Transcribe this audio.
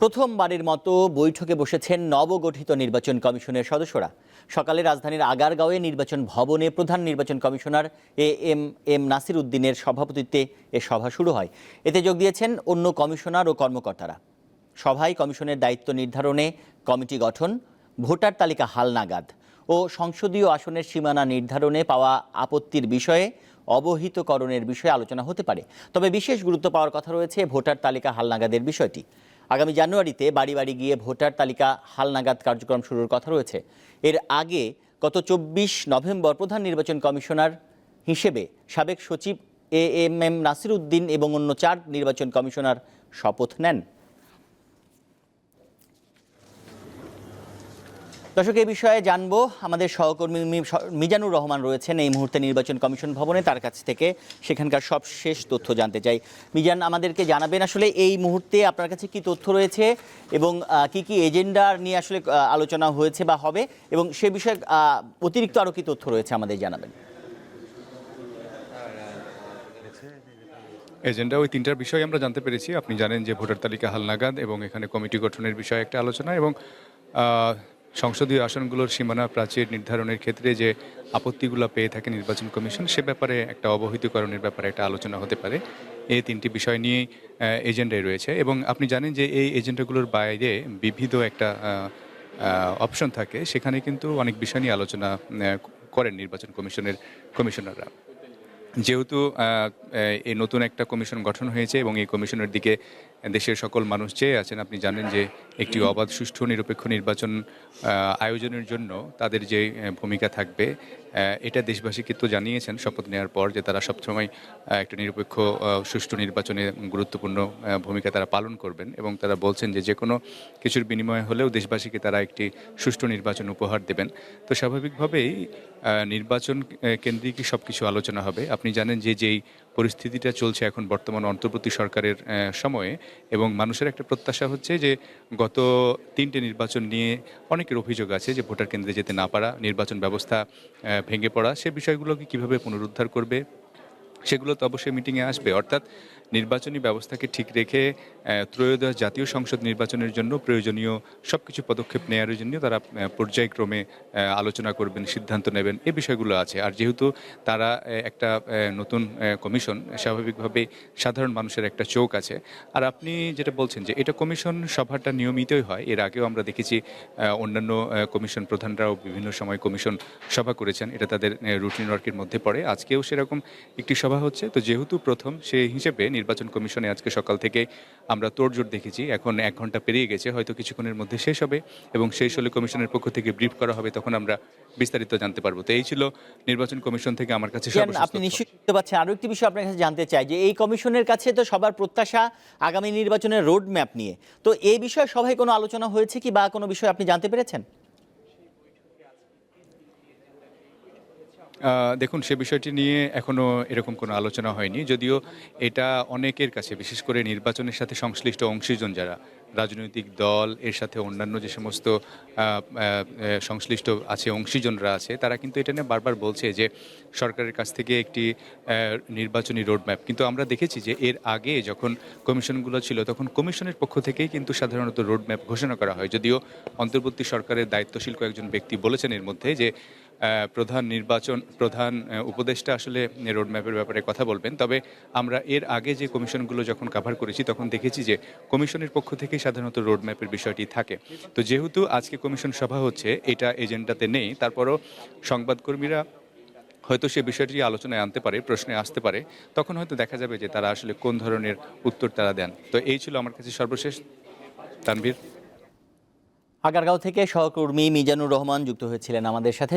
প্রথমবারের মতো বৈঠকে বসেছেন নবগঠিত নির্বাচন কমিশনের সদস্যরা। সকালে রাজধানীর আগারগাঁওয়ে নির্বাচন ভবনে প্রধান নির্বাচন commissioner A M M Nasir উদ্দিনের সভাপতিত্বে এ সভা শুরু হয়। এতে যোগ দিয়েছেন অন্য কমিশনার ও কর্মকর্তারা। সভায় কমিশনের দায়িত্ব নির্ধারণে কমিটি গঠন, ভোটার তালিকা হালনাগাদ ও সংসদীয় আসনের সীমানা নির্ধারণে পাওয়া আপত্তির বিষয়ে অবহিতকরণের বিষয়ে আলোচনা হতে পারে। তবে বিশেষ গুরুত্ব পাওয়ার কথা রয়েছে ভোটার তালিকা হালনাগাদের বিষয়টি। আগামী জানুয়ারিতে বাড়ি বাড়ি গিয়ে ভোটার তালিকা হালনাগাদ কার্যক্রম শুরুর কথা রয়েছে। এর আগে গত চব্বিশ নভেম্বর প্রধান নির্বাচন কমিশনার হিসেবে সাবেক সচিব A M M Nasir Uddin এবং অন্য চার নির্বাচন কমিশনার শপথ নেন। দর্শক, এই বিষয়ে জানব। আমাদের সহকর্মী মিজানুর রহমান রয়েছেন এই মুহূর্তে নির্বাচন কমিশন ভবনে। তার কাছ থেকে সেখানকার সব শেষ তথ্য জানতে চাই। মিজান, আমাদেরকে জানাবেন আসলে এই মুহূর্তে আপনার কাছে কি তথ্য রয়েছে এবং কি কি এজেন্ডা নিয়ে আসলে আলোচনা হয়েছে বা হবে এবং সে বিষয়ে অতিরিক্ত আরও কি তথ্য রয়েছে আমাদের জানাবেন। এজেন্ডা, ওই তিনটার বিষয় আমরা জানতে পেরেছি। আপনি জানেন যে ভোটার তালিকা হালনাগাদ এবং এখানে কমিটি গঠনের বিষয়ে একটা আলোচনা এবং সংসদীয় আসনগুলোর সীমানা প্রাচীর নির্ধারণের ক্ষেত্রে যে আপত্তিগুলো পেয়ে থাকে নির্বাচন কমিশন, সে ব্যাপারে একটা অবহিতকরণের ব্যাপারে একটা আলোচনা হতে পারে। এই তিনটি বিষয় নিয়ে এজেন্ডায় রয়েছে এবং আপনি জানেন যে এই এজেন্ডাগুলোর বাইরে বিবিধ একটা অপশন থাকে। সেখানে কিন্তু অনেক বিষয় নিয়ে আলোচনা করেন নির্বাচন কমিশনের কমিশনাররা। যেহেতু এই নতুন একটা কমিশন গঠন হয়েছে এবং এই কমিশনের দিকে দেশের সকল মানুষ চেয়ে আছেন আপনি জানেন যে একটি অবাধ সুষ্ঠু নিরপেক্ষ নির্বাচন আয়োজনের জন্য তাদের যে ভূমিকা থাকবে এটা দেশবাসীকে তো জানিয়েছেন শপথ নেওয়ার পর যে তারা সবসময় একটা নিরপেক্ষ সুষ্ঠু নির্বাচনে গুরুত্বপূর্ণ ভূমিকা তারা পালন করবেন এবং তারা বলছেন যে যে কোনো কিছুর বিনিময়ে হলেও দেশবাসীকে তারা একটি সুষ্ঠু নির্বাচন উপহার দেবেন। তো স্বাভাবিকভাবেই নির্বাচন আহ, কেন্দ্রিক সব কিছু আলোচনা হবে। আপনি জানেন যে যেই পরিস্থিতিটা চলছে এখন বর্তমান অন্তর্বর্তী সরকারের সময়ে এবং মানুষের একটা প্রত্যাশা হচ্ছে যে গত তিনটে নির্বাচন নিয়ে অনেকের অভিযোগ আছে যে ভোটার কেন্দ্রে যেতে না পারা, নির্বাচন ব্যবস্থা ভেঙে পড়া, সে বিষয়গুলোকে কীভাবে পুনরুদ্ধার করবে? সেগুলো তো অবশ্যই মিটিংয়ে আসবে। অর্থাৎ নির্বাচনী ব্যবস্থাকে ঠিক রেখে ত্রয়োদশ জাতীয় সংসদ নির্বাচনের জন্য প্রয়োজনীয় সব কিছু পদক্ষেপ নেওয়ার জন্য তারা পর্যায়ক্রমে আলোচনা করবেন, সিদ্ধান্ত নেবেন, এ বিষয়গুলো আছে। আর যেহেতু তারা একটা নতুন কমিশন স্বাভাবিকভাবে সাধারণ মানুষের একটা চোখ আছে। আর আপনি যেটা বলছেন যে এটা কমিশন সভাটা নিয়মিতই হয়, এর আগেও আমরা দেখেছি অন্যান্য কমিশন প্রধানরাও বিভিন্ন সময় কমিশন সভা করেছেন, এটা তাদের রুটিন ওয়ার্কের মধ্যে পড়ে। আজকেও সেরকম একটি সভা হচ্ছে। তো যেহেতু প্রথম, সেই হিসেবে নির্বাচন কমিশনে আজকে সকাল থেকে আমরা তোড়জোড় দেখেছি। এখন এক ঘণ্টা পেরিয়ে গেছে হয়তো কিছুক্ষণের মধ্যে শেষ হবে এবং শেষ হলে কমিশনের পক্ষ থেকে ব্রিফ করা হবে তখন আমরা বিস্তারিত জানতে পারব। তো এই ছিল নির্বাচন কমিশন থেকে আমার কাছে আপনি নিশ্চিত নিশ্চয়ই বুঝতে পারছেন আরও একটি বিষয় আপনার কাছে জানতে চাই যে এই কমিশনের কাছে তো সবার প্রত্যাশা আগামী নির্বাচনের রোড ম্যাপ নিয়ে। তো এই বিষয়ে সবাই কোনো আলোচনা হয়েছে কি বা কোনো বিষয় আপনি জানতে পেরেছেন? দেখুন, সে বিষয়টি নিয়ে এখনও এরকম কোনো আলোচনা হয়নি। যদিও এটা অনেকের কাছে, বিশেষ করে নির্বাচনের সাথে সংশ্লিষ্ট অংশীজন যারা, রাজনৈতিক দল, এর সাথে অন্যান্য যে সমস্ত সংশ্লিষ্ট আছে, অংশীজনরা আছে, তারা কিন্তু এটা নিয়ে বারবার বলছে যে, সরকারের কাছ থেকে একটি নির্বাচনী রোডম্যাপ। কিন্তু আমরা দেখেছি যে, এর আগে যখন কমিশনগুলো ছিল, তখন কমিশনের পক্ষ থেকেই কিন্তু সাধারণত রোডম্যাপ ঘোষণা করা হয়। যদিও অন্তর্বর্তী সরকারের দায়িত্বশীল কয়েকজন ব্যক্তি বলেছেন এর মধ্যে যে প্রধান নির্বাচন, প্রধান উপদেষ্টা আসলে রোডম্যাপের ব্যাপারে কথা বলবেন। তবে আমরা এর আগে যে কমিশনগুলো যখন কাভার করেছি, তখন দেখেছি যে কমিশনের পক্ষ থেকেই সাধারণত রোডম্যাপের বিষয়টি থাকে। তো যেহেতু আজকে কমিশন সভা হচ্ছে, এটা এজেন্ডাতে নেই। তারপরও সংবাদকর্মীরা হয়তো সে বিষয়টি আলোচনায় আনতে পারে, প্রশ্নে আসতে পারে। তখন হয়তো দেখা যাবে যে তারা আসলে কোন ধরনের উত্তর তারা দেন। তো এই ছিল আমার কাছে সর্বশেষ। তানভীর। আগারগাঁও থেকে সহকর্মী মিজানুর রহমান যুক্ত হয়েছিলেন আমাদের সাথে।